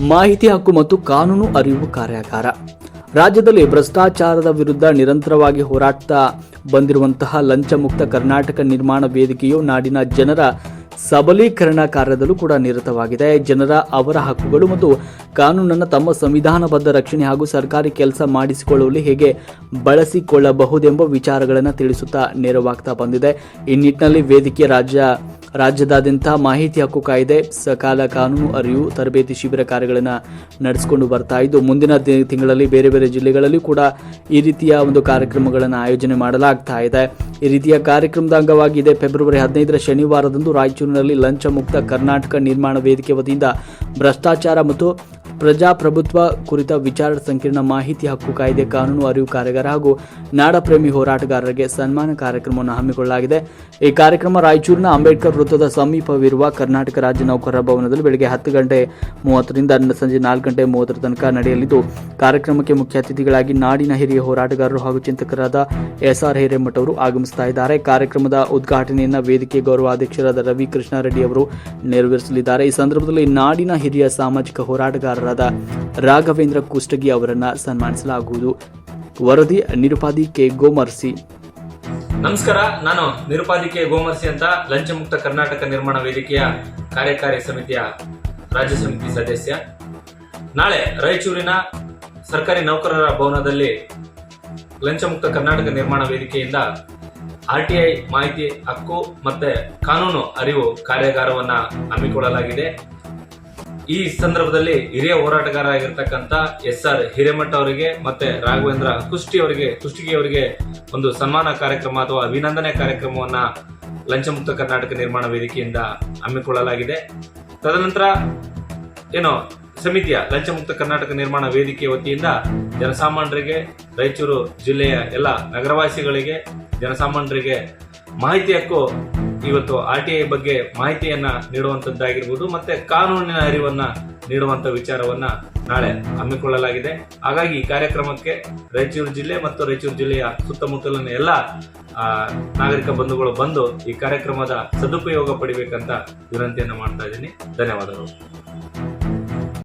ಮಾಹಿತಿ ಹಕ್ಕು ಮತ್ತು ಕಾನೂನು ಅರಿವು ಕಾರ್ಯಾಗಾರ. ರಾಜ್ಯದಲ್ಲಿ ಭ್ರಷ್ಟಾಚಾರದ ವಿರುದ್ಧ ನಿರಂತರವಾಗಿ ಹೋರಾಡ್ತಾ ಬಂದಿರುವಂತಹ ಲಂಚಮುಕ್ತ ಕರ್ನಾಟಕ ನಿರ್ಮಾಣ ವೇದಿಕೆಯು ನಾಡಿನ ಜನರ ಸಬಲೀಕರಣ ಕಾರ್ಯದಲ್ಲೂ ಕೂಡ ನಿರತವಾಗಿದೆ. ಜನರ ಅವರ ಹಕ್ಕುಗಳು ಮತ್ತು ಕಾನೂನನ್ನು ತಮ್ಮ ಸಂವಿಧಾನಬದ್ಧ ರಕ್ಷಣೆ ಹಾಗೂ ಸರ್ಕಾರಿ ಕೆಲಸ ಮಾಡಿಸಿಕೊಳ್ಳುವಲ್ಲಿ ಹೇಗೆ ಬಳಸಿಕೊಳ್ಳಬಹುದೆಂಬ ವಿಚಾರಗಳನ್ನು ತಿಳಿಸುತ್ತಾ ನೆರವಾಗ್ತಾ ಬಂದಿದೆ. ಈ ನಿಟ್ಟಿನಲ್ಲಿ ವೇದಿಕೆ ರಾಜ್ಯ ರಾಜ್ಯದಾದ್ಯಂತ ಮಾಹಿತಿ ಹಕ್ಕು ಕಾಯ್ದೆ, ಸಕಾಲ ಕಾನೂನು ಅರಿವು, ತರಬೇತಿ ಶಿಬಿರ ಕಾರ್ಯಗಳನ್ನು ನಡೆಸಿಕೊಂಡು ಬರ್ತಾ ಇದ್ದು, ಮುಂದಿನ ತಿಂಗಳಲ್ಲಿ ಬೇರೆ ಬೇರೆ ಜಿಲ್ಲೆಗಳಲ್ಲಿ ಕೂಡ ಈ ರೀತಿಯ ಒಂದು ಕಾರ್ಯಕ್ರಮಗಳನ್ನು ಆಯೋಜನೆ ಮಾಡಲಾಗ್ತಾ ಇದೆ. ಈ ರೀತಿಯ ಕಾರ್ಯಕ್ರಮದ ಅಂಗವಾಗಿ ಇದೆ ಫೆಬ್ರವರಿ ಹದಿನೈದರ ಶನಿವಾರದಂದು ರಾಯಚೂರಿನಲ್ಲಿ ಲಂಚ ಮುಕ್ತ ಕರ್ನಾಟಕ ನಿರ್ಮಾಣ ವೇದಿಕೆ ವತಿಯಿಂದ ಭ್ರಷ್ಟಾಚಾರ ಮತ್ತು ಪ್ರಜಾಪ್ರಭುತ್ವ ಕುರಿತ ವಿಚಾರ ಸಂಕಿರಣ ಮಾಹಿತಿ ಹಕ್ಕು ಕಾಯ್ದೆ ಕಾನೂನು ಅರಿವು ಕಾರ್ಯಗಾರ ಹಾಗೂ ನಾಡಪ್ರೇಮಿ ಹೋರಾಟಗಾರರಿಗೆ ಸನ್ಮಾನ ಕಾರ್ಯಕ್ರಮವನ್ನು ಹಮ್ಮಿಕೊಳ್ಳಲಾಗಿದೆ. ಈ ಕಾರ್ಯಕ್ರಮ ರಾಯಚೂರಿನ ಅಂಬೇಡ್ಕರ್ ವೃತ್ತದ ಸಮೀಪವಿರುವ ಕರ್ನಾಟಕ ರಾಜ್ಯ ನೌಕರರ ಭವನದಲ್ಲಿ ಬೆಳಗ್ಗೆ ಹತ್ತು ಗಂಟೆ ಮೂವತ್ತರಿಂದ ಸಂಜೆ ನಾಲ್ಕು ಗಂಟೆ ಮೂವತ್ತರ ತನಕ ನಡೆಯಲಿದ್ದು, ಕಾರ್ಯಕ್ರಮಕ್ಕೆ ಮುಖ್ಯ ಅತಿಥಿಗಳಾಗಿ ನಾಡಿನ ಹಿರಿಯ ಹೋರಾಟಗಾರರು ಹಾಗೂ ಚಿಂತಕರಾದ ಎಸ್ ಆರ್ ಹಿರೇಮಠ ಅವರು ಇದ್ದಾರೆ. ಕಾರ್ಯಕ್ರಮದ ಉದ್ಘಾಟನೆಯನ್ನು ವೇದಿಕೆ ಗೌರವಾಧ್ಯಕ್ಷರಾದ ರವಿ ಕೃಷ್ಣಾರೆಡ್ಡಿ ಅವರು ನೆರವೇರಿಸಲಿದ್ದಾರೆ. ಈ ಸಂದರ್ಭದಲ್ಲಿ ನಾಡಿನ ಹಿರಿಯ ಸಾಮಾಜಿಕ ಹೋರಾಟಗಾರರಾದ ರಾಘವೇಂದ್ರ ಕುಷ್ಟಗಿ ಅವರನ್ನ ಸನ್ಮಾನಿಸಲಾಗುವುದು. ವರದಿ ನಿರುಪಾದಿ ಕೆ. ಗೋಮರ್ಸಿ. ನಮಸ್ಕಾರ, ನಾನು ನಿರುಪಾಧಿಕೆ ಗೋಮರ್ಸಿ ಅಂತ ಲಂಚ ಮುಕ್ತ ಕರ್ನಾಟಕ ನಿರ್ಮಾಣ ವೇದಿಕೆಯ ಕಾರ್ಯಕಾರಿ ಸಮಿತಿಯ ರಾಜ್ಯ ಸಮಿತಿ ಸದಸ್ಯ. ನಾಳೆ ರಾಯಚೂರಿನ ಸರ್ಕಾರಿ ನೌಕರರ ಭವನದಲ್ಲಿ ಲಂಚಮುಕ್ತ ಕರ್ನಾಟಕ ನಿರ್ಮಾಣ ವೇದಿಕೆಯಿಂದ ಆರ್ಟಿಐ ಮಾಹಿತಿ ಹಕ್ಕು ಮತ್ತೆ ಕಾನೂನು ಅರಿವು ಕಾರ್ಯಾಗಾರವನ್ನ ಹಮ್ಮಿಕೊಳ್ಳಲಾಗಿದೆ. ಈ ಸಂದರ್ಭದಲ್ಲಿ ಹಿರಿಯ ಹೋರಾಟಗಾರ ಆಗಿರ್ತಕ್ಕಂಥ ಎಸ್ ಆರ್ ಹಿರೇಮಠ ಅವರಿಗೆ ಮತ್ತೆ ರಾಘವೇಂದ್ರ ಕುಷ್ಟಿ ಅವರಿಗೆ, ಕುಷ್ಟಿಗೆ ಅವರಿಗೆ ಒಂದು ಸನ್ಮಾನ ಕಾರ್ಯಕ್ರಮ ಅಥವಾ ಅಭಿನಂದನೆ ಕಾರ್ಯಕ್ರಮವನ್ನ ಲಂಚಮುಕ್ತ ಕರ್ನಾಟಕ ನಿರ್ಮಾಣ ವೇದಿಕೆಯಿಂದ ಹಮ್ಮಿಕೊಳ್ಳಲಾಗಿದೆ. ತದನಂತರ ಏನು ಸಮಿತಿಯ ಲಂಚಮುಕ್ತ ಕರ್ನಾಟಕ ನಿರ್ಮಾಣ ವೇದಿಕೆ ವತಿಯಿಂದ ಜನಸಾಮಾನ್ಯರಿಗೆ, ರಾಯಚೂರು ಜಿಲ್ಲೆಯ ಎಲ್ಲ ನಗರವಾಸಿಗಳಿಗೆ, ಜನಸಾಮಾನ್ಯರಿಗೆ ಮಾಹಿತಿ ಹಕ್ಕು ಇವತ್ತು ಆರ್ ಟಿ ಐ ಬಗ್ಗೆ ಮಾಹಿತಿಯನ್ನ ನೀಡುವಂತದ್ದಾಗಿರ್ಬೋದು, ಮತ್ತೆ ಕಾನೂನಿನ ಅರಿವನ್ನ ನೀಡುವಂತ ವಿಚಾರವನ್ನ ನಾಳೆ ಹಮ್ಮಿಕೊಳ್ಳಲಾಗಿದೆ. ಹಾಗಾಗಿ ಈ ಕಾರ್ಯಕ್ರಮಕ್ಕೆ ರಾಯಚೂರು ಜಿಲ್ಲೆ ಮತ್ತು ರಾಯಚೂರು ಜಿಲ್ಲೆಯ ಸುತ್ತಮುತ್ತಲಿನ ಎಲ್ಲ ನಾಗರಿಕ ಬಂಧುಗಳು ಬಂದು ಈ ಕಾರ್ಯಕ್ರಮದ ಸದುಪಯೋಗ ಪಡಿಬೇಕಂತ ವಿನಂತಿಯನ್ನು ಮಾಡ್ತಾ ಇದ್ದೀನಿ. ಧನ್ಯವಾದಗಳು.